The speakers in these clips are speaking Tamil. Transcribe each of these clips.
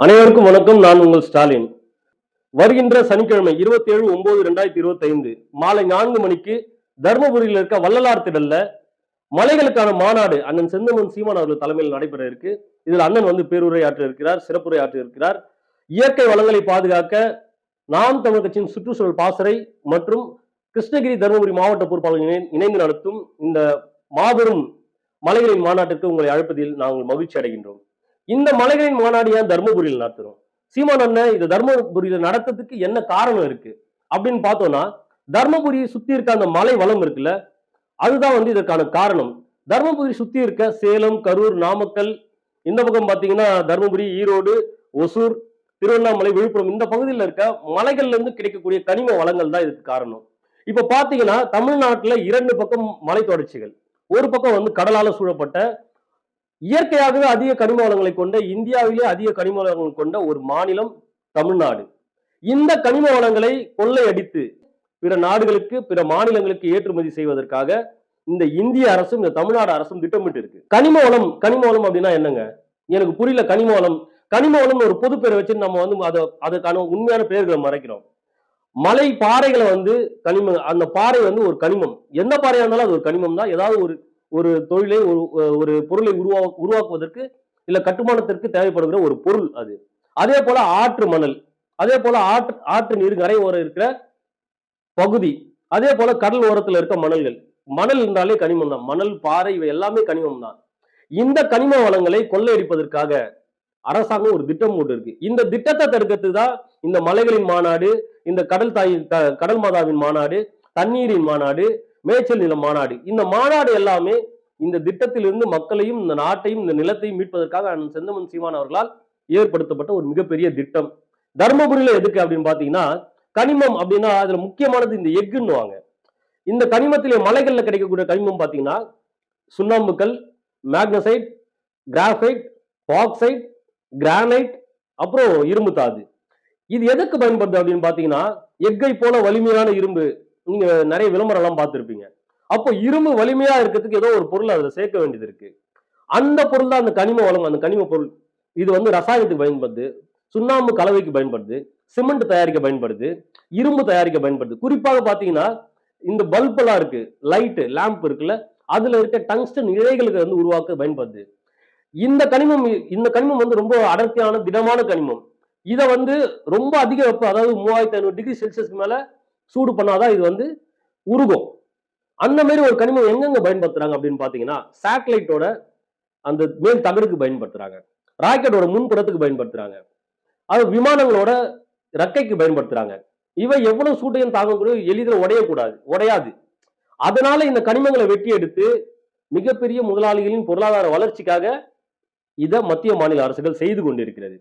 அனைவருக்கும் வணக்கம். நான் உங்கள் ஸ்டாலின். வருகின்ற சனிக்கிழமை இருபத்தி ஏழு ஒன்பது ரெண்டாயிரத்தி இருபத்தி ஐந்து மாலை நான்கு மணிக்கு தர்மபுரியில் இருக்க வள்ளலார் திடல்ல மலைகளுக்கான மாநாடு அண்ணன் செந்தமன் சீமான் அவர்கள் தலைமையில் நடைபெற இருக்கு. இதில் அண்ணன் வந்து பேருரை ஆற்ற இருக்கிறார் சிறப்புரை ஆற்ற இருக்கிறார். இயற்கை வளங்களை பாதுகாக்க நாம் தமிழ் கட்சியின் சுற்றுச்சூழல் பாசறை மற்றும் கிருஷ்ணகிரி தருமபுரி மாவட்ட பொறுப்பாளர்கள் இணைந்து நடத்தும் இந்த மாபெரும் மலைகளின் மாநாட்டிற்கு உங்களை அழைப்பதில் நாங்கள் மகிழ்ச்சி அடைகின்றோம். இந்த மலைகளின் மாநாடு ஏன் தர்மபுரியில் நடத்துறோம்? சீமான் அண்ணன் இது தர்மபுரியில நடத்துறதுக்கு என்ன காரணம் இருக்கு? அப்படின்னு பார்த்தோம்னா தர்மபுரியை சுத்தி இருக்க அந்த மலை வளம் இருக்குல்ல அதுதான் வந்து இதற்கான காரணம். தர்மபுரி சுத்தி இருக்க சேலம் கரூர் நாமக்கல் இந்த பக்கம் பாத்தீங்கன்னா தர்மபுரி ஈரோடு ஒசூர் திருவண்ணாமலை விழுப்புரம் இந்த பகுதியில் இருக்க மலைகள்ல இருந்து கிடைக்கக்கூடிய கனிம வளங்கள் தான் இதுக்கு காரணம். இப்ப பாத்தீங்கன்னா தமிழ்நாட்டுல இரண்டு பக்கம் மலை தொடர்ச்சிகள் ஒரு பக்கம் வந்து கடலால சூழப்பட்ட இயற்கையாகவே அதிக கனிம வளங்களை கொண்ட இந்தியாவிலே அதிக கனிம வளங்கள் கொண்ட ஒரு மாநிலம் தமிழ்நாடு. இந்த கனிம வளங்களை கொள்ளையடித்து பிற நாடுகளுக்கு பிற மாநிலங்களுக்கு ஏற்றுமதி செய்வதற்காக இந்த இந்திய அரசும் இந்த தமிழ்நாடு அரசும் திட்டமிட்டு இருக்கு கனிம வளம் கனிம வளம் அப்படின்னா என்னங்க? எனக்கு புரியல கனிம வளம் கனிம வளம் ஒரு பொது பேரை வச்சு நம்ம வந்து அதை அதுக்கான உண்மையான பெயர்களை மறைக்கிறோம். மலை பாறைகளை வந்து கனிம அந்த பாறை வந்து ஒரு கனிமம். எந்த பாறையா இருந்தாலும் அது ஒரு கனிமம் தான் ஏதாவது ஒரு ஒரு தொழிலை ஒரு ஒரு பொருளை உருவா உருவாக்குவதற்கு இல்லை கட்டுமானத்திற்கு தேவைப்படுகிற ஒரு பொருள் அது. அதே போல ஆற்று மணல் அதே போல ஆற்று ஆற்று நீர் கரை ஓரம் இருக்கிற பகுதி அதே போல கடல் ஓரத்தில் இருக்க மணல்கள். மணல் இருந்தாலே கனிமம் தான். மணல் பாறை இவை எல்லாமே கனிமம் தான். இந்த கனிம வளங்களை கொள்ளையடிப்பதற்காக அரசாங்கம் ஒரு திட்டம் போட்டு இருக்கு இந்த திட்டத்தை தடுக்கிறது தான் இந்த மலைகளின் மாநாடு இந்த கடல் தாய் த- கடல் மாதாவின் மாநாடு தண்ணீரின் மாநாடு மேய்ச்சல் நில மாநாடு. இந்த மாநாடு எல்லாமே இந்த திட்டத்திலிருந்து மக்களையும் இந்த நாட்டையும் இந்த நிலத்தையும் மீட்பதற்காக அண்ணன் செந்தமன் சீமான் அவர்களால் ஏற்படுத்தப்பட்ட ஒரு மிகப்பெரிய திட்டம். தர்மபுரியில எதுக்கு அப்படின்னு பாத்தீங்கன்னா கனிமம் அப்படின்னா அதுல முக்கியமானது இந்த எஃகுன்னுவாங்க இந்த கனிமத்திலே மலைகள்ல கிடைக்கக்கூடிய கனிமம் பாத்தீங்கன்னா சுண்ணாம்புக்கல் மேக்னசைட் கிராஃபைட் பாக்சைட் கிரானைட் அப்புறம் இரும்பு தாது. இது எதுக்கு பயன்படுது அப்படின்னு பாத்தீங்கன்னா எக்கை போல வலிமையான இரும்பு நீங்க நிறைய விளம்பரம் எல்லாம் பார்த்துருப்பீங்க. அப்போ இரும்பு வலிமையா இருக்கிறதுக்கு ஏதோ ஒரு பொருள் அதில் சேர்க்க வேண்டியது இருக்கு. அந்த பொருள் தான் அந்த கனிம வளம் அந்த கனிம பொருள். இது வந்து ரசாயனத்துக்கு பயன்படுது. சுண்ணாம்பு கலவைக்கு பயன்படுது. சிமெண்ட் தயாரிக்க பயன்படுது. இரும்பு தயாரிக்க பயன்படுது. குறிப்பாக பார்த்தீங்கன்னா இந்த பல்பெல்லாம் இருக்கு. லைட்டு லேம்ப் இருக்குல்ல அதுல இருக்க டங்ஸ்டன் இழைகளுக்கு வந்து உருவாக்க பயன்படுது. இந்த கனிமம் இந்த கனிமம் வந்து ரொம்ப அடர்த்தியான திடமான கனிமம். இதை வந்து ரொம்ப அதிக வெப்பம் அதாவது மூவாயிரத்தி ஐநூறு டிகிரி செல்சியஸ்க்கு மேல சூடு பண்ணாதான் இது வந்து உருகும். அந்த மாதிரி ஒரு கனிமம் எங்கெங்க பயன்படுத்துறாங்க அப்படின்னு பாத்தீங்கன்னா சேட்டலைட்டோட அந்த மேல் தகடுக்கு பயன்படுத்துறாங்க. ராக்கெட்டோட முன்புறத்துக்கு பயன்படுத்துறாங்க. அது விமானங்களோட ரெக்கைக்கு பயன்படுத்துறாங்க. இவை எவ்வளவு சூட்டையும் தாங்கக்கூடிய எளிதில் உடையக்கூடாது உடையாது. அதனால இந்த கனிமங்களை வெட்டி எடுத்து மிகப்பெரிய முதலாளிகளின் பொருளாதார வளர்ச்சிக்காக இதை மத்திய மாநில அரசுகள் செய்து கொண்டிருக்கிறது.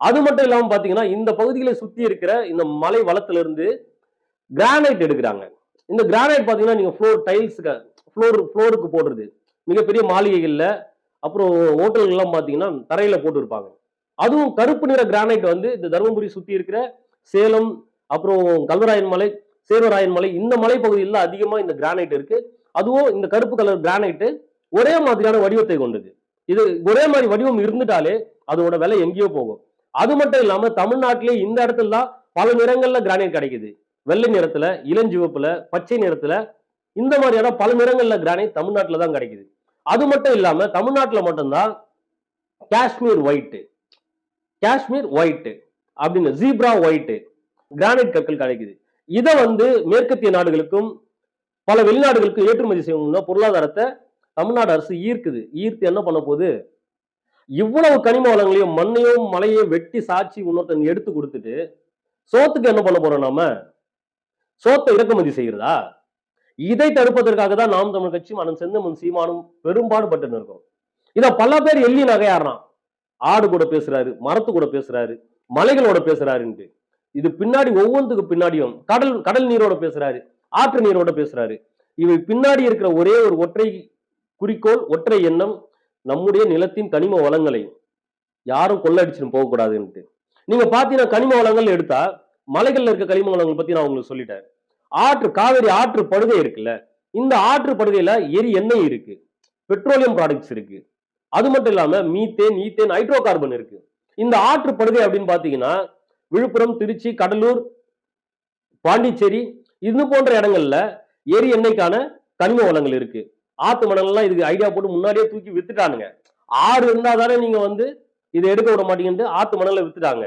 அது மட்டும் இல்லாமல் பார்த்தீங்கன்னா இந்த பகுதிகளை சுற்றி இருக்கிற இந்த மலை வளத்துல இருந்து கிரானைட் எடுக்கிறாங்க. இந்த கிரானைட் பார்த்தீங்கன்னா நீங்கள் ஃப்ளோர் டைல்ஸுக்கு ஃப்ளோர் ஃப்ளோருக்கு போடுறது. மிகப்பெரிய மாளிகைகளில் அப்புறம் ஹோட்டல்கள்லாம் பார்த்தீங்கன்னா தரையில் போட்டுருப்பாங்க. அதுவும் கருப்பு நிற கிரானைட் வந்து இந்த தருமபுரி சுற்றி இருக்கிற சேலம் அப்புறம் கல்வராயன் மலை சேர்வராயன் மலை இந்த மலைப்பகுதியில் அதிகமாக இந்த கிரானைட் இருக்குது அதுவும் இந்த கருப்பு கலர் கிரானைட்டு ஒரே மாதிரியான வடிவத்தை கொண்டது. இது ஒரே மாதிரி வடிவம் இருந்துட்டாலே அதோட விலை எங்கேயோ போகும். அது மட்டும் இல்லாமல் தமிழ்நாட்டிலே இந்த இடத்துல தான் பல நிறங்களில் கிரானைட் கிடைக்குது. வெள்ளை நிறத்துல இளஞ்சிவப்புல பச்சை நிறத்துல இந்த மாதிரியான பல நிறங்கள்ல கிரானைட் தமிழ்நாட்டில் தான் கிடைக்குது. அது மட்டும் இல்லாம தமிழ்நாட்டில் மட்டும்தான் காஷ்மீர் ஒயிட்டு காஷ்மீர் ஒயிட் அப்படின்னு ஜீப்ரா ஒயிட்டு கிரானைட் கற்கள் கிடைக்குது. இதை வந்து மேற்கத்திய நாடுகளுக்கும் பல வெளிநாடுகளுக்கும் ஏற்றுமதி செய்யணும்னா பொருளாதாரத்தை தமிழ்நாடு அரசு ஈர்க்குது. ஈர்த்து என்ன பண்ண போகுது? இவ்வளவு கனிம வளங்களையும் மண்ணையும் மலையையும் வெட்டி சாட்சி இன்னொருத்தங்க எடுத்து கொடுத்துட்டு சோத்துக்கு என்ன பண்ண போறோம் நாம? சோத்தை இறக்குமதி செய்கிறதா? இதை தடுப்பதற்காக தான் நாம் தமிழ் கட்சியும் அண்ணன் செந்தமன் சீமானும் பெரும்பாடுபட்டு இருக்கோம். இத பல பேர் எள்ளி நகையாடுறான். ஆடு கூட பேசுறாரு மரத்து கூட பேசுறாரு மலைகளோட பேசுறாருன்ட்டு இது பின்னாடி ஒவ்வொன்றுக்கு பின்னாடியும் கடல் கடல் நீரோட பேசுறாரு ஆற்று நீரோட பேசுறாரு. இவை பின்னாடி இருக்கிற ஒரே ஒரு ஒற்றை குறிக்கோள் ஒற்றை எண்ணம் நம்முடைய நிலத்தின் கனிம வளங்களை யாரும் கொள்ளடிச்சுன்னு போகக்கூடாதுன்ட்டு. நீங்க பாத்தீங்கன்னா கனிம வளங்கள் எடுத்தா மலைகளில் இருக்க கனிம பத்தி நான் உங்களுக்கு சொல்லிட்டேன். ஆற்று காவேரி ஆற்று படுகை இருக்குல்ல இந்த ஆற்று படுகையில எரி எண்ணெய் இருக்கு. பெட்ரோலியம் ப்ராடக்ட்ஸ் இருக்கு. அது மட்டும் இல்லாம மீத்தேன் ஈத்தேன் ஹைட்ரோ கார்பன் இருக்கு. இந்த ஆற்று படுகை அப்படின்னு பாத்தீங்கன்னா விழுப்புரம் திருச்சி கடலூர் பாண்டிச்சேரி இது போன்ற இடங்கள்ல எரி எண்ணெய்க்கான கனிம வளங்கள் இருக்கு. ஆத்து மணல்லாம் இதுக்கு ஐடியா போட்டு முன்னாடியே தூக்கி வித்துட்டானுங்க. ஆறு இருந்தால் தானே நீங்க வந்து இதை எடுக்க விட மாட்டீங்கன்ட்டு ஆத்து மணல வித்துட்டாங்க.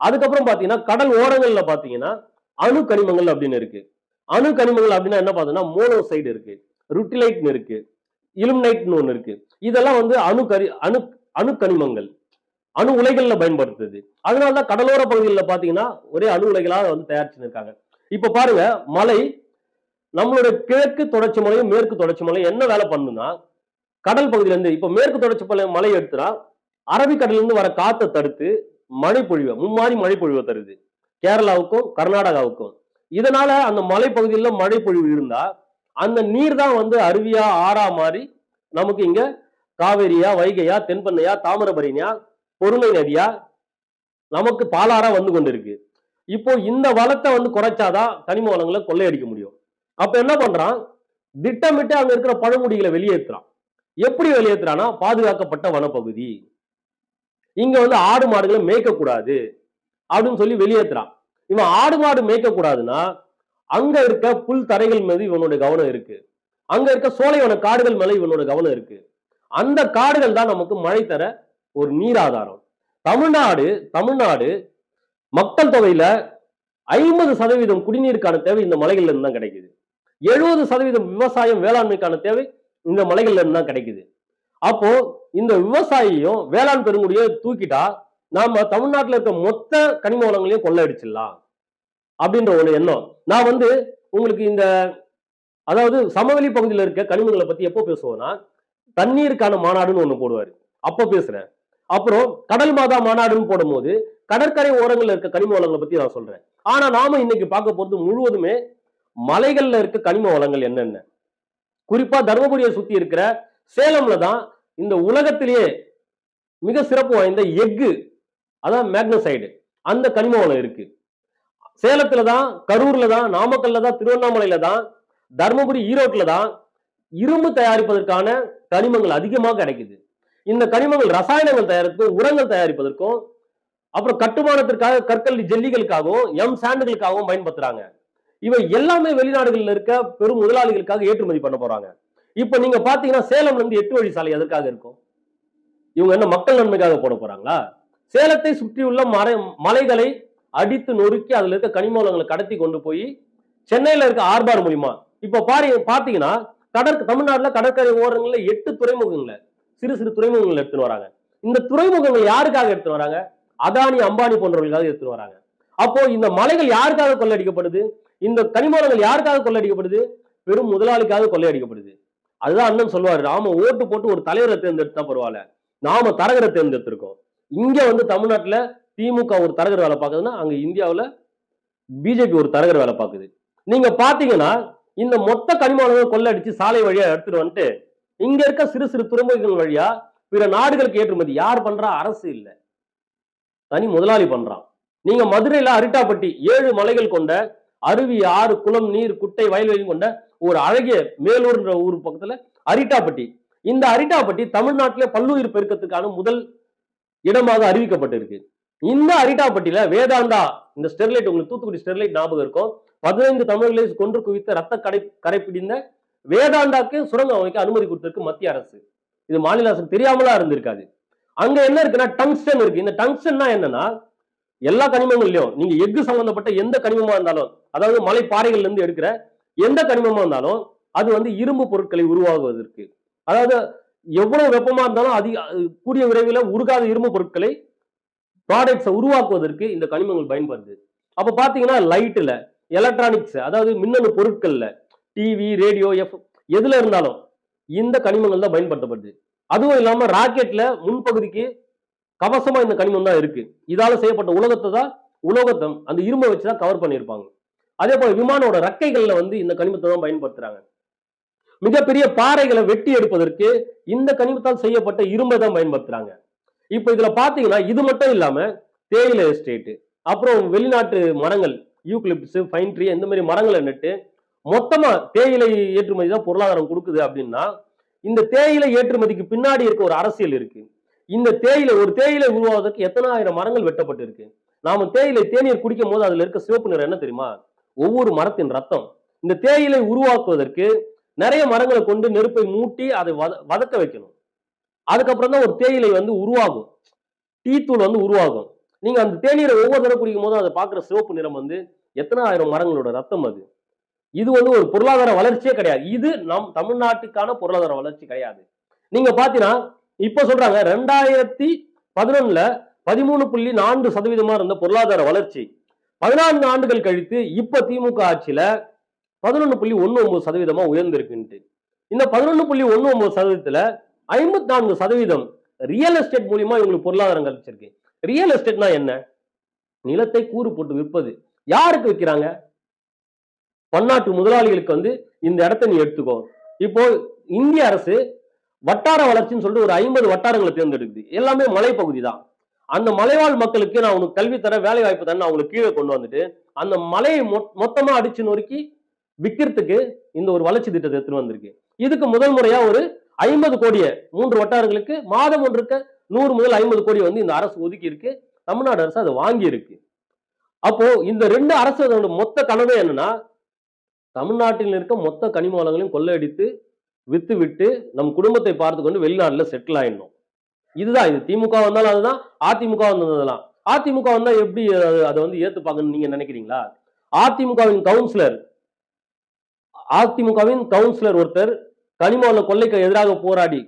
அதுக்கப்புறம் பாத்தீங்கன்னா கடல் ஓரங்கள்ல பாத்தீங்கன்னா அணு கனிமங்கள் அப்படின்னு இருக்கு. அணு கனிமங்கள் அப்படின்னா என்ன பார்த்தோம்னா மோனோசைடு இருக்கு. ருட்டிலைட்னு இருக்கு. இலுமினைட்னு ஒன்று இருக்கு. இதெல்லாம் வந்து அணு கரி அணு அணு கனிமங்கள். அணு உலைகளில் பயன்படுத்துது. அதனால தான் கடலோர பகுதிகளில் பார்த்தீங்கன்னா ஒரே அணு உலைகளாக வந்து தயாரிச்சுன்னு இருக்காங்க இப்போ பாருங்க மலை நம்மளுடைய கிழக்கு தொடர்ச்சி மலையும் மேற்கு தொடர்ச்சி மலையும் என்ன வேலை பண்ணுன்னா கடல் பகுதியிலேருந்து இப்போ மேற்கு தொடர்ச்சி மலை மலை எடுத்துனா அரபிக்கடலேருந்து வர காற்றை தடுத்து மழைப்பொழிவை மும்மாறி மழைப்பொழிவை தருது. கேரளாவுக்கும் கர்நாடகாவுக்கும். இதனால அந்த மலைப்பகுதியில் மழைப்பொழிவு இருந்தா அந்த நீர் தான் வந்து அருவியா ஆறா மாறி நமக்கு இங்க காவேரியா வைகையா தென்பண்ணையா தாமிரபரணியா பொறுமை நதியா நமக்கு பாலாறா வந்து கொண்டிருக்கு. இப்போ இந்த வளத்தை வந்து குறைச்சாதான் கனிம வளங்களை கொள்ளையடிக்க முடியும். அப்ப என்ன பண்றான்? திட்டமிட்டு அங்க இருக்கிற பழங்குடிகளை வெளியேற்றுறான் எப்படி வெளியேற்றுறான்னா பாதுகாக்கப்பட்ட வனப்பகுதி. இங்க வந்து ஆடு மாடுகளை மேய்க்க கூடாது அப்படின்னு சொல்லி வெளியேற்றுறான் இவன் ஆடு மாடு மேய்க்க கூடாதுன்னா அங்க இருக்க புல் தரைகள் மீது இவனோட கவனம் இருக்கு. அங்க இருக்க சோலைவன காடுகள் மேல இவனோட கவனம் இருக்கு. அந்த காடுகள் தான் நமக்கு மழை தர ஒரு நீராதாரம். தமிழ்நாடு தமிழ்நாடு மக்கள் தொகையில ஐம்பது சதவீதம் குடிநீருக்கான தேவை இந்த மலைகள்ல இருந்து தான் கிடைக்குது. எழுபது சதவீதம் விவசாயம் வேளாண்மைக்கான தேவை இந்த மலைகள்ல இருந்து தான் கிடைக்குது. அப்போ இந்த விவசாயியும் வேளாண் பெருங்குடியை தூக்கிட்டா நாம தமிழ்நாட்டில் இருக்க மொத்த கனிம வளங்களையும் கொள்ளையடிச்சிடலாம் அப்படின்ற ஒரு எண்ணம். நான் வந்து உங்களுக்கு இந்த அதாவது சமவெளி பகுதியில் இருக்க கனிமங்களை பத்தி எப்போ பேசுவோம்னா தண்ணீருக்கான மாநாடுன்னு ஒன்று போடுவாரு. அப்போ பேசுறேன். அப்புறம் கடல் மாதா மாநாடுன்னு போடும்போது கடற்கரை ஓரங்கள்ல இருக்க கனிம வளங்களை பத்தி நான் சொல்றேன். ஆனா நாம இன்னைக்கு பார்க்க போறது முழுவதுமே மலைகள்ல இருக்க கனிம வளங்கள் என்னென்ன? குறிப்பா தர்மபுரியை சுத்தி இருக்கிற சேலம்ல தான் இந்த உலகத்திலேயே மிக சிறப்பு வாய்ந்த எஃகு அதான் மேக்னசைடு. அந்த கனிம வளம் இருக்கு. சேலத்துல தான் கரூர்ல தான் நாமக்கல்ல தான் திருவண்ணாமலையில தான் தருமபுரி ஈரோட்ல தான் இரும்பு தயாரிப்பதற்கான கனிமங்கள் அதிகமாக கிடைக்குது. இந்த கனிமங்கள் ரசாயனங்கள் தயாரிப்பதற்கும் உரங்கள் தயாரிப்பதற்கும் அப்புறம் கட்டுமானத்திற்காக கற்கள் ஜெல்லிகளுக்காகவும் எம் சாண்டுகளுக்காகவும் பயன்படுத்துறாங்க. இவை எல்லாமே வெளிநாடுகளில் இருக்க பெரும் முதலாளிகளுக்காக ஏற்றுமதி பண்ண போறாங்க. இப்போ நீங்க பாத்தீங்கன்னா சேலம்ல இருந்து எட்டு வழி சாலை எதற்காக இருக்கும்? இவங்க என்ன மக்கள் நன்மைக்காக போட போறாங்களா? சேலத்தை சுற்றியுள்ள மலை மலைகளை அடித்து நொறுக்கி அதுல இருக்க கனிமூலங்களை கடத்தி கொண்டு போய் சென்னையில இருக்க ஆர்பார் மூலியமா இப்ப பாரு பாத்தீங்கன்னா கடற் தமிழ்நாட்டுல கடற்கரை ஓரங்கள்ல எட்டு துறைமுகங்களை சிறு சிறு துறைமுகங்கள் எடுத்துன்னு வராங்க. இந்த துறைமுகங்கள் யாருக்காக எடுத்துன்னு வராங்க? அதானி அம்பானி போன்றவர்களுக்காக எடுத்துன்னு வராங்க. அப்போ இந்த மலைகள் யாருக்காக கொள்ளடிக்கப்படுது? இந்த கனிமூலங்கள் யாருக்காக கொள்ளடிக்கப்படுது? பெரும் முதலாளிக்காக கொள்ளையடிக்கப்படுது. அதுதான் அண்ணன் சொல்லுவாரு நாம ஓட்டு போட்டு ஒரு தலைவரை தேர்ந்தெடுத்தா பரவாயில்ல. நாம தரகரை தேர்ந்தெடுத்திருக்கோம். இங்க வந்து தமிழ்நாட்டுல திமுக ஒரு தரகர் வேலை பார்க்குதுன்னா அங்க இந்தியாவுல பிஜேபி ஒரு தரகர் வேலை பார்க்குது. நீங்க பாத்தீங்கன்னா இந்த மொத்த கனிமவளங்களை கொள்ளடிச்சு சாலை வழியா எடுத்துட்டு வந்துட்டு இங்க இருக்க சிறு சிறு துறைமுகங்கள் வழியா பிற நாடுகளுக்கு ஏற்றுமதி யார் பண்றா? அரசு இல்ல. தனி முதலாளி பண்றான். நீங்க மதுரையில அரிட்டாப்பட்டி ஏழு மலைகள் கொண்ட அருவி ஆறு குளம் நீர் குட்டை வயல்வெளி கொண்ட ஒரு அழகிய மேலூர்ன்ற ஊர் பக்கத்துல அரிட்டாப்பட்டி. இந்த அரிட்டாப்பட்டி தமிழ்நாட்டிலே பல்லுயிர் பெருக்கத்துக்கான முதல் இடமாக அறிவிக்கப்பட்டிருக்கு. இந்த அரிட்டாப்பட்டியில வேதாந்தா இந்த ஸ்டெர்லைட் உங்களுக்கு தூத்துக்குடி ஸ்டெர்லைட் ஞாபகம் இருக்கும். பதினைந்து தமிழர்களை கொன்று குவித்த ரத்த கடை கரைப்பிடிந்த வேதாந்தாக்கு சுரங்க அமைக்க அனுமதி கொடுத்திருக்கு மத்திய அரசு. இது மாநில அரசுக்கு தெரியாமலா இருந்திருக்காது. அங்க என்ன இருக்குன்னா டங்ஸ்டன் இருக்கு. இந்த டங்ஸ்டன்னா என்னன்னா எல்லா கனிமங்கள்லையும் நீங்க எஃகு சம்பந்தப்பட்ட எந்த கனிமமா இருந்தாலும் அதாவது மலை பாறைகள்ல இருந்து எடுக்கிற எந்த கனிமமா இருந்தாலும் அது வந்து இரும்பு பொருட்களை உருவாகுவதற்கு அதாவது எவ்வளவு வெப்பமா இருந்தாலும் அதிக கூடிய விரைவில் உருகாத இரும்பு பொருட்களை ப்ராடக்ட்ஸை உருவாக்குவதற்கு இந்த கனிமங்கள் பயன்படுது. அப்ப பாத்தீங்கன்னா லைட்ல எலக்ட்ரானிக்ஸ் அதாவது மின்னணு பொருட்கள்ல டிவி ரேடியோ எஃப் எதுல இருந்தாலும் இந்த கனிமங்கள் தான் பயன்படுத்தப்படுது. அதுவும் இல்லாம ராக்கெட்ல முன்பகுதிக்கு கவசமா இந்த கனிமம் தான் இருக்கு. இதால செய்யப்பட்ட உலகத்தை தான் உலோகத்தை அந்த இரும்பை வச்சு தான் கவர் பண்ணியிருப்பாங்க. அதே போல விமானோட ரக்கைகளில் வந்து இந்த கனிமத்தை தான் பயன்படுத்துறாங்க. மிகப்பெரிய பாறைகளை வெட்டி எடுப்பதற்கு இந்த கனிமத்தால் செய்யப்பட்ட இரும்பை தான் பயன்படுத்துறாங்க. இப்போ இதுல பாத்தீங்கன்னா இது மட்டும் இல்லாம தேயிலை எஸ்டேட்டு அப்புறம் வெளிநாட்டு மரங்கள் யூக்லிப்ஸ் ஃபைன் ட்ரீ இந்த மாதிரி மரங்களை நட்டு மொத்தமா தேயிலை ஏற்றுமதி தான் பொருளாதாரம் கொடுக்குது அப்படின்னா இந்த தேயிலை ஏற்றுமதிக்கு பின்னாடி இருக்க ஒரு அரசியல் இருக்கு. இந்த தேயிலை ஒரு தேயிலை உருவாவதற்கு எத்தனை ஆயிரம் மரங்கள் வெட்டப்பட்டு இருக்கு நாம தேயிலை தேநீர் குடிக்கும் போது அதுல இருக்க சிவப்பு நிறம் என்ன தெரியுமா? ஒவ்வொரு மரத்தின் ரத்தம். இந்த தேயிலை உருவாக்குவதற்கு நிறைய மரங்களை கொண்டு நெருப்பை மூட்டி அதை வத- வதக்க வைக்கணும். அதுக்கப்புறம் தான் ஒரு தேயிலை வந்து உருவாகும். டீ தூள் வந்து உருவாகும். நீங்க அந்த தேநீரை ஒவ்வொரு தடவை குடிக்கும் போது அதை பார்க்குற சிவப்பு நிறம் வந்து எத்தனை ஆயிரம் மரங்களோட ரத்தம் அது. இது வந்து ஒரு பொருளாதார வளர்ச்சியே கிடையாது. இது நம் தமிழ்நாட்டுக்கான பொருளாதார வளர்ச்சி கிடையாது. நீங்க பாத்தீங்கன்னா இப்ப சொல்றாங்க ரெண்டாயிரத்தி பதினொன்னுல பதிமூணு புள்ளி நான்கு சதவீதமா இருந்த பொருளாதார வளர்ச்சி. பதினான்கு ஆண்டுகள் கழித்து இப்ப திமுக ஆட்சியில பதினொன்னு புள்ளி ஒன்னு ஒன்பது சதவீதமா உயர்ந்திருக்குன்ட்டு. இந்த பதினொன்னு புள்ளி ஒண்ணு ஒன்பது சதவீதத்துல ஐம்பத்தி நான்கு சதவீதம் ரியல் எஸ்டேட் மூலியமா இவங்களுக்கு பொருளாதாரம் கிடைச்சிருக்கு. ரியல் எஸ்டேட்னா என்ன? நிலத்தை கூறு போட்டு விற்பது. யாருக்கு விற்கிறாங்க பன்னாட்டு முதலாளிகளுக்கு வந்து இந்த இடத்த நீ எடுத்துக்கோ. இப்போ இந்திய அரசு வட்டார வளர்ச்சின்னு சொல்லிட்டு ஒரு ஐம்பது வட்டாரங்களை தேர்ந்தெடுக்குது. எல்லாமே மலைப்பகுதி தான் அந்த மலைவாழ் மக்களுக்கு நான் உனக்கு கல்வி தர வேலை வாய்ப்பு தரேன் அவங்களுக்கு கீழே கொண்டு வந்துட்டு அந்த மலையை மொ- மொத்தமா அடிச்சு நொறுக்கி விற்கிறதுக்கு இந்த ஒரு வளர்ச்சி திட்டத்தை எடுத்துட்டு வந்திருக்கு. இதுக்கு முதல் முறையா ஒரு ஐம்பது கோடியை மூன்று வட்டாரங்களுக்கு மாதம் ஒன்றுக்க நூறு முதல் ஐம்பது கோடி வந்து இந்த அரசு ஒதுக்கி இருக்கு தமிழ்நாடு அரசு அதை வாங்கி இருக்கு அப்போ இந்த ரெண்டு அரசு மொத்த கனவே என்னன்னா தமிழ்நாட்டில் இருக்க மொத்த கனிம வளங்களையும் கொள்ளையடித்து வித்து விட்டு நம் குடும்பத்தை பார்த்து கொண்டு வெளிநாட்டில் செட்டில் ஆயிடணும். இதுதான் இது திமுக வந்தாலும் அதுதான் அதிமுக வந்ததுலாம் அதிமுக வந்தா எப்படி அதை வந்து ஏத்துப்பாங்கன்னு நீங்க நினைக்கிறீங்களா? அதிமுகவின் கவுன்சிலர் அதிமுகவின் கவுன்சிலர் ஒருத்தர் கனிமவள கொள்ளைக்கு எதிராக போராடி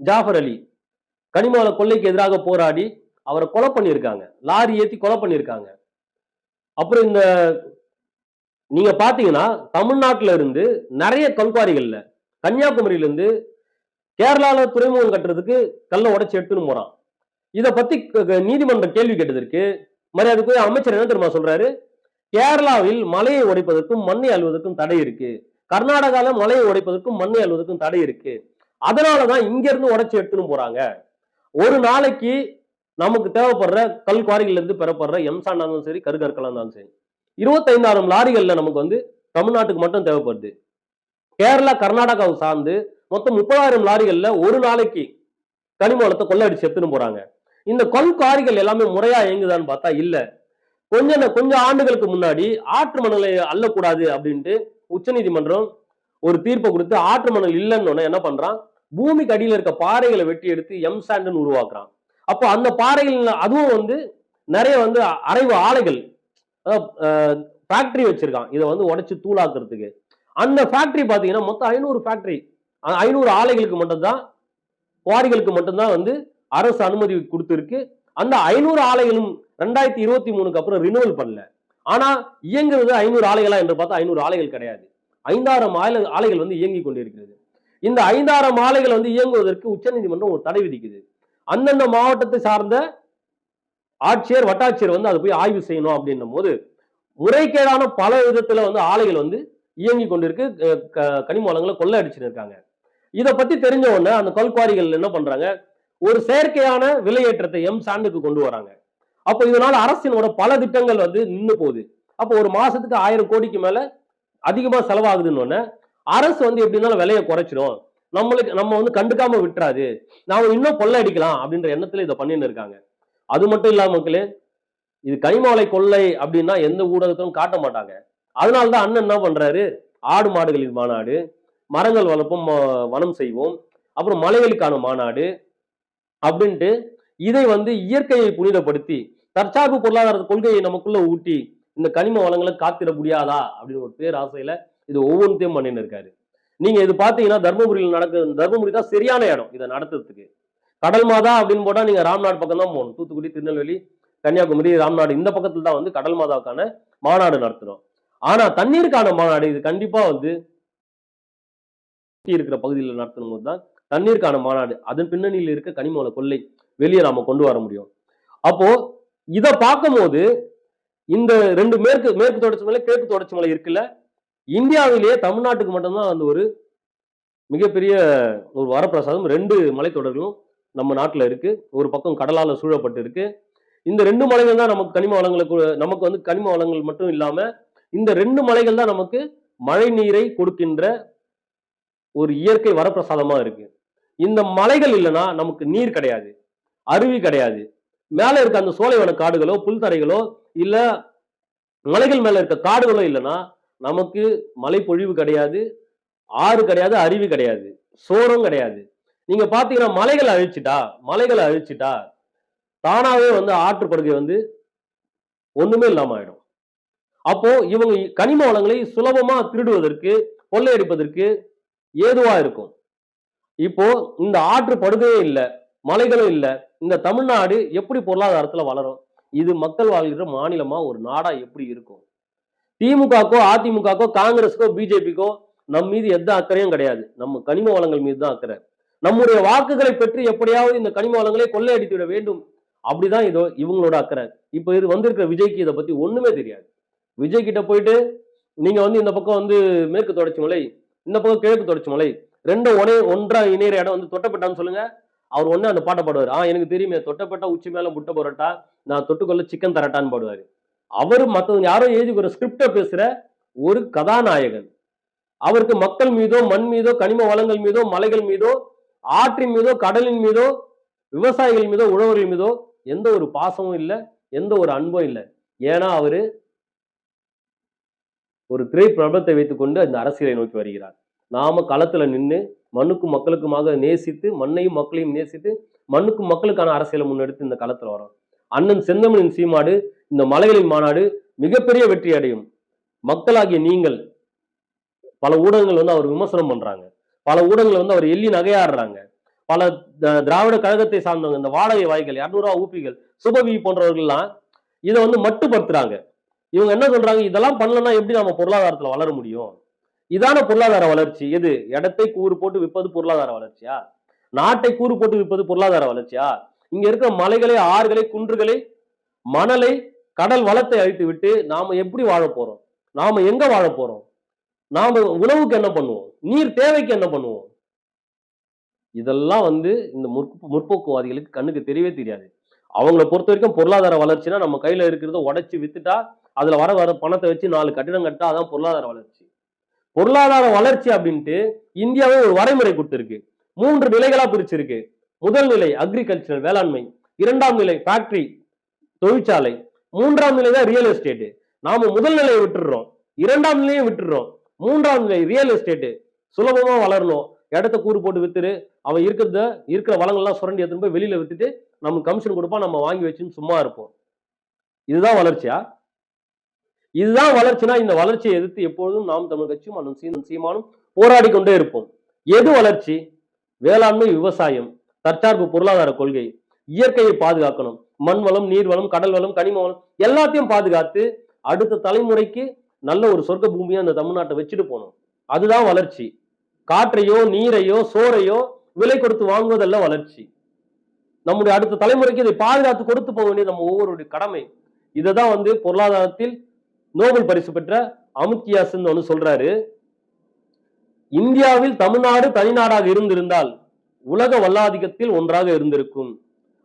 ஜாஃபர் அலி. கனிமவள கொள்ளைக்கு எதிராக போராடி அவரை கொலை பண்ணியிருக்காங்க. லாரி ஏத்தி கொலை பண்ணியிருக்காங்க. அப்புறம் இந்த நீங்க பாத்தீங்கன்னா தமிழ்நாட்டில இருந்து நிறைய கல்குவாரிகள்ல கன்னியாகுமரியில இருந்து துறைமுகம் கட்டுறதுக்கு கல்லை உடச்சி எடுத்துன்னு போறான். இதை பத்தி க- நீதிமன்றம் கேள்வி கேட்டதற்கு மரியாதைக்குரிய அமைச்சர் என்ன தெரியுமா சொல்றாரு? கேரளாவில் மலையை உடைப்பதற்கும் மண்ணை அழுவதற்கும் தடை இருக்கு. கர்நாடகால மலையை உடைப்பதற்கும் மண்ணை அழுவதற்கும் தடை இருக்கு. அதனாலதான் தான் இங்கேருந்து உடச்சி எடுத்துன்னு போறாங்க. ஒரு நாளைக்கு நமக்கு தேவைப்படுற கல் குவாரிகள்ல இருந்து பெறப்படுற எம்சாண்டா இருந்தாலும் சரி கருகற்களாக இருந்தாலும் சரி இருபத்தைந்தாயிரம் லாரிகள்ல நமக்கு வந்து தமிழ்நாட்டுக்கு மட்டும் தேவைப்படுது. கேரளா கர்நாடகாவை சார்ந்து மொத்தம் முப்பதாயிரம் லாரிகள்ல ஒரு நாளைக்கு கனிம வளத்தை கொள்ளடிச்சு எடுத்துன்னு போறாங்க. இந்த கொல் குவாரிகள் எல்லாமே முறையா இயங்குதான்னு பார்த்தா இல்ல. கொஞ்சம் கொஞ்சம் ஆண்டுகளுக்கு முன்னாடி ஆற்று மணலை அள்ளக்கூடாது அப்படின்ட்டு உச்சநீதிமன்றம் ஒரு தீர்ப்பை கொடுத்து ஆற்று மணல் இல்லைன்னு என்ன பண்றான்? பூமிக்கு அடியில் இருக்க பாறைகளை வெட்டி எடுத்து எம் சாண்டுன்னு உருவாக்குறான். அப்போ அந்த பாறைகள் அதுவும் வந்து நிறைய வந்து அரைவு ஆலைகள் ஃபேக்டரி வச்சிருக்கான். இதை வந்து உடச்சி தூளாக்குறதுக்கு. அந்த ஃபேக்டரி பார்த்தீங்கன்னா மொத்தம் ஐநூறு ஃபேக்டரி ஐநூறு ஆலைகளுக்கு மட்டும்தான் குவாரிகளுக்கு மட்டும்தான் வந்து அரசு அனுமதி கொடுத்துருக்கு. அந்த ஐநூறு ஆலைகளும் ரெண்டாயிரத்தி இருபத்தி மூணுக்கு அப்புறம் ரினுவல் பண்ணல. ஆனால் இயங்குறது ஐநூறு ஆலைகளா என்று பார்த்தா ஐநூறு ஆலைகள் கிடையாது. ஐந்தாயிரம் ஆலை ஆலைகள் வந்து இயங்கி கொண்டிருக்கிறது. இந்த ஐந்தாயிரம் ஆலைகள் வந்து இயங்குவதற்கு உச்சநீதிமன்றம் ஒரு தடை விதிக்குது. அந்தந்த மாவட்டத்தை சார்ந்த ஆட்சியர் வட்டாட்சியர் வந்து அதை போய் ஆய்வு செய்யணும் அப்படின்னும் போது முறைகேடான பல விதத்துல வந்து ஆலைகள் வந்து இயங்கி கொண்டிருக்கு க- கனிம வளங்களை கொள்ளை அடிச்சுட்டு இருக்காங்க இதை பத்தி தெரிஞ்ச உடனே அந்த கல்குவாரிகள் என்ன பண்றாங்க? ஒரு செயற்கையான விலையேற்றத்தை எம் சாண்டுக்கு கொண்டு வராங்க. அப்போ இதனால அரசினோட பல திட்டங்கள் வந்து நின்று போகுது. அப்போ ஒரு மாசத்துக்கு ஆயிரம் கோடிக்கு மேல அதிகமா செலவாகுதுன்னு உடனே அரசு வந்து எப்படினாலும் விலையை குறைச்சிடும் நம்மளுக்கு நம்ம வந்து கண்டுக்காம விட்டுறாது. நாம இன்னும் கொள்ளை அடிக்கலாம் அப்படின்ற எண்ணத்துல இதை பண்ணின்னு இருக்காங்க. அது மட்டும் இல்லாம மக்களே இது கனிமாலை கொள்ளை அப்படின்னா எந்த ஊடகத்திலும் காட்ட மாட்டாங்க. அதனாலதான் அண்ணன் என்ன பண்றாரு? ஆடு மாடுகளின் மாநாடு மரங்கள் வளர்ப்போம் ம- வனம் செய்வோம் அப்புறம் மலைகளுக்கான மாநாடு அப்படின்ட்டு இதை வந்து இயற்கையை புனிதப்படுத்தி தற்சார்பு பொருளாதார கொள்கையை நமக்குள்ள ஊட்டி இந்த கனிம வளங்களை காத்திட முடியாதா? அப்படின்னு ஒரு பேர் ஆசையில இது ஒவ்வொன்றையும் பண்ணின்னு இருக்காரு. நீங்க இது பாத்தீங்கன்னா தர்மபுரியில் நடக்க தர்மபுரி தான் சரியான இடம் இதை நடத்துறதுக்கு. கடல் மாதா அப்படின்னு போட்டா நீங்க ராம்நாடு பக்கம் தான் போகணும். தூத்துக்குடி திருநெல்வேலி கன்னியாகுமரி ராம்நாடு இந்த பக்கத்துல தான் வந்து கடல் மாதாவுக்கான மாநாடு நடத்துறோம். ஆனா தண்ணீருக்கான மாநாடு இது கண்டிப்பா வந்து இருக்கிற பகுதியில் நடத்தும் போது தான் தண்ணீருக்கான மாநாடு. அதன் பின்னணியில் இருக்க கனிமவள கொள்ளை வெளியே நாம கொண்டு வர முடியும். அப்போ இதை பார்க்கும்போது இந்த ரெண்டு மேற்கு மேற்கு தொடர்ச்சி மலை கிழக்கு தொடர்ச்சி மலை இருக்குல்ல இந்தியாவிலேயே தமிழ்நாட்டுக்கு மட்டும்தான் அந்த ஒரு மிகப்பெரிய ஒரு வரப்பிரசாதம். ரெண்டு மலைத்தொடர்களும் நம்ம நாட்டில் இருக்கு. ஒரு பக்கம் கடலால் சூழப்பட்டு இருக்கு. இந்த ரெண்டு மலைகள் தான் நமக்கு கனிம வளங்களுக்கு நமக்கு வந்து கனிம வளங்கள் மட்டும் இல்லாமல் இந்த ரெண்டு மலைகள் தான் நமக்கு மழை நீரை கொடுக்கின்ற ஒரு இயற்கை வரப்பிரசாதமா இருக்கு. இந்த மலைகள் இல்லைன்னா நமக்கு நீர் கிடையாது அருவி கிடையாது. மேலே இருக்க அந்த சோலைவன காடுகளோ புல்தரைகளோ இல்ல மலைகள் மேல இருக்க காடுகளோ இல்லைன்னா நமக்கு மலை பொழிவு கிடையாது ஆறு கிடையாது அருவி கிடையாது சோறும் கிடையாது. நீங்க பாத்தீங்கன்னா மலைகளை அழிச்சிட்டா மலைகளை அழிச்சிட்டா தானாவே வந்து ஆற்றுப்படுகை வந்து ஒண்ணுமே இல்லாம ஆயிடும். அப்போ இவங்க கனிம வளங்களை சுலபமா திருடுவதற்கு கொள்ளையடிப்பதற்கு ஏதுவா இருக்கும்? இப்போ இந்த ஆற்று படுகையே இல்லை மலைகளும் இல்லை இந்த தமிழ்நாடு எப்படி பொருளாதாரத்துல வளரும்? இது மக்கள் வாழ்கிற மாநிலமா ஒரு நாடா எப்படி இருக்கும்? திமுகக்கோ அதிமுகக்கோ காங்கிரஸுக்கோ பிஜேபிக்கோ நம் மீது எந்த அக்கறையும் கிடையாது. நம்ம கனிம வளங்கள் மீது தான் அக்கறை. நம்முடைய வாக்குகளை பெற்று எப்படியாவது இந்த கனிம வளங்களை கொள்ளையடித்து விட வேண்டும். அப்படிதான் இதோ இவங்களோட அக்கறை. இப்போ இது வந்திருக்கிற விஜய்க்கு இதை பத்தி ஒண்ணுமே தெரியாது. விஜய் கிட்ட போயிட்டு நீங்க வந்து இந்த பக்கம் வந்து மேற்கு தொடர்ச்சி மலை இந்த பக்கம் கிழக்கு தொடர்ச்சி மலை ரெண்டும் ஒரே ஒன்றா இணையிற இடம் வந்து தொட்டப்பட்டான்னு சொல்லுங்க. அவர் ஒண்ணு அந்த பாட்டை பாடுவார். ஆ எனக்கு தெரியுமே தொட்டப்பட்டா உச்சி மேல முட்டை போறட்டா நான் தொட்டுக்கொள்ள சிக்கன் தரட்டான்னு பாடுவார். அவர் மற்றவங்க யாரோ எழுதி ஒரு ஸ்கிரிப்ட பேசுற ஒரு கதாநாயகன். அவருக்கு மக்கள் மீதோ மண் மீதோ கனிம வளங்கள் மீதோ மலைகள் மீதோ ஆற்றின் மீதோ கடலின் மீதோ விவசாயிகள் மீதோ உழவர்கள் மீதோ எந்த ஒரு பாசமும் இல்லை எந்த ஒரு அன்பும் இல்லை. ஏன்னா அவரு ஒரு திரை பிரபலத்தை வைத்துக்கொண்டு அந்த அரசியலை நோக்கி வருகிறார். நாம களத்துல நின்று மண்ணுக்கும் மக்களுக்குமாக நேசித்து மண்ணையும் மக்களையும் நேசித்து மண்ணுக்கும் மக்களுக்கான அரசியலை முன்னெடுத்து இந்த களத்துல வரோம். அண்ணன் செந்தமனின் சீமாடு இந்த மலைகளின் மாநாடு மிகப்பெரிய வெற்றி அடையும். மக்களாகிய நீங்கள் பல ஊடகங்கள் வந்து அவர் விமர்சனம் பண்றாங்க. பல ஊடகங்கள் வந்து அவர் எள்ளி நகையாடுறாங்க. பல த- திராவிட கழகத்தை சார்ந்தவங்க இந்த வாடகை வாய்கள் இரநூறுவா ஊப்பிகள் சுபவி போன்றவர்கள்லாம் இதை வந்து மட்டுப்படுத்துறாங்க. இவங்க என்ன சொல்றாங்க? இதெல்லாம் பண்ணலன்னா எப்படி நம்ம பொருளாதாரத்துல வளர முடியும்? இதான பொருளாதார வளர்ச்சி. எது? இடத்தை கூறு போட்டு விற்பது பொருளாதார வளர்ச்சியா? நாட்டை கூறு போட்டு விற்பது பொருளாதார வளர்ச்சியா? இங்க இருக்கிற மலைகளை ஆறுகளை குன்றுகளை மணலை கடல் வளத்தை அழித்து விட்டு நாம எப்படி வாழ போறோம்? நாம எங்க வாழ போறோம்? நாம உணவுக்கு என்ன பண்ணுவோம்? நீர் தேவைக்கு என்ன பண்ணுவோம்? இதெல்லாம் வந்து இந்த முற்ப முற்போக்குவாதிகளுக்கு கண்ணுக்கு தெரியவே தெரியாது. அவங்கள பொறுத்த வரைக்கும் பொருளாதார வளர்ச்சினா நம்ம கையில இருக்கிறத உடைச்சு வித்துட்டா அதுல வர வர பணத்தை வச்சு நாலு கட்டிடம் கட்டா அதான் பொருளாதார வளர்ச்சி. பொருளாதார வளர்ச்சி அப்படின்ட்டு இந்தியாவே ஒரு வரைமுறை கொடுத்துருக்கு. மூன்று நிலைகளா பிரிச்சிருக்கு. முதல் நிலை அக்ரிகல்ச்சரல் வேளாண்மை இரண்டாம் நிலை ஃபேக்டரி தொழிற்சாலை மூன்றாம் நிலை தான் ரியல் எஸ்டேட் நாம முதல் நிலையை விட்டுடுறோம். இரண்டாம் நிலையை விட்டுடுறோம். மூன்றாம் நிலை ரியல் எஸ்டேட் சுலபமா வளரணும். இடத்த கூறு போட்டு வித்துரு. அவன் இருக்கிறத இருக்கிற வளங்கள்லாம் சுரண்டி எடுத்துன்னு போய் வெளியில வித்துட்டு நமக்கு கமிஷன் கொடுப்பான் நம்ம வாங்கி வச்சுன்னு சும்மா இருப்போம். இதுதான் வளர்ச்சியா? இதுதான் வளர்ச்சினா இந்த வளர்ச்சியை எதிர்த்து எப்பொழுதும் நாம் தமிழ் கட்சியும் அண்ணன் சீமன் சீமானும் போராடி கொண்டே இருப்போம். எது வளர்ச்சி? வேளாண்மை விவசாயம் தற்சார்பு பொருளாதார கொள்கை இயற்கையை பாதுகாக்கணும். மண் வளம் நீர் வளம் கடல் வளம் கனிம வளம் எல்லாத்தையும் பாதுகாத்து அடுத்த தலைமுறைக்கு நல்ல ஒரு சொர்க்க பூமியா அந்த தமிழ்நாட்டை வச்சுட்டு போகணும். அதுதான் வளர்ச்சி. காற்றையோ நீரையோ சோறையோ விலை கொடுத்து வாங்குவதல்ல வளர்ச்சி. நம்முடைய அடுத்த தலைமுறைக்கு இதை பாதுகாத்து கொடுத்து போக வேண்டியது நம்ம ஒவ்வொருடைய கடமை. இதை தான் வந்து பொருளாதாரத்தில் நோபல் பரிசு பெற்ற அமுத்தியாசன் ஒன்று சொல்றாரு. இந்தியாவில் தமிழ்நாடு தனிநாடாக இருந்திருந்தால் உலக வல்லாதிக்கத்தில் ஒன்றாக இருந்திருக்கும்.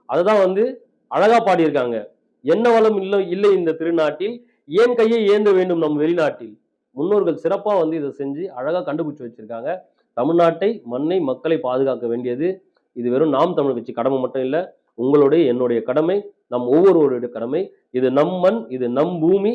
அதுதான் வந்து அழகா பாடியிருக்காங்க. என்ன வளம் இல்லை இல்லை இந்த திருநாட்டில் ஏன் கையை ஏந்த வேண்டும் நம் வெளிநாட்டில்? முன்னோர்கள் சிறப்பாக வந்து இதை செஞ்சு அழகாக கண்டுபிடிச்சு வச்சிருக்காங்க. தமிழ்நாட்டை மண்ணை மக்களை பாதுகாக்க வேண்டியது இது வெறும் நாம் தமிழ் கட்சி கடமை மட்டும் இல்லை உங்களுடைய என்னுடைய கடமை நம் ஒவ்வொருவருடைய கடமை. இது நம் மண் இது நம் பூமி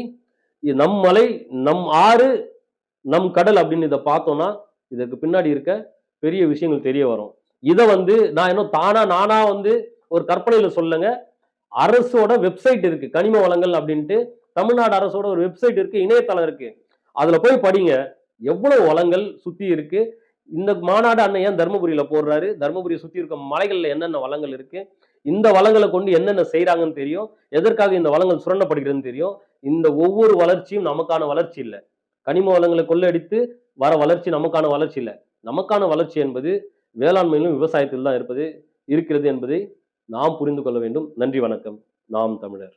நம் மலை நம் ஆறு நம் கடல் அப்படின்னு இதை பார்த்தோம்னா இதுக்கு பின்னாடி இருக்க பெரிய விஷயங்கள் தெரிய வரும். இதை வந்து நான் இன்னும் தானா நானா வந்து ஒரு கற்பனையில சொல்லுங்க. அரசோட வெப்சைட் இருக்கு கனிம வளங்கள் அப்படின்ட்டு. தமிழ்நாடு அரசோட ஒரு வெப்சைட் இருக்கு இணையதளம் இருக்கு. அதுல போய் படிங்க. எவ்வளவு வளங்கள் சுத்தி இருக்கு. இந்த மாநாடு அண்ணன் ஏன் தருமபுரியில போடுறாரு? தருமபுரியை சுத்தி இருக்க மலைகள்ல என்னென்ன வளங்கள் இருக்கு? இந்த வளங்களை கொண்டு என்னென்ன செய்கிறாங்கன்னு தெரியும். எதற்காக இந்த வளங்கள் சுரண்டப்படுகிறதுன்னு தெரியும். இந்த ஒவ்வொரு வளர்ச்சியும் நமக்கான வளர்ச்சி இல்லை. கனிம வளங்களை கொள்ளடித்து வர வளர்ச்சி நமக்கான வளர்ச்சி இல்லை. நமக்கான வளர்ச்சி என்பது வேளாண்மையிலும் விவசாயத்தில் தான் இருப்பது இருக்கிறது என்பதை நாம் புரிந்து கொள்ள வேண்டும். நன்றி வணக்கம். நாம் தமிழர்.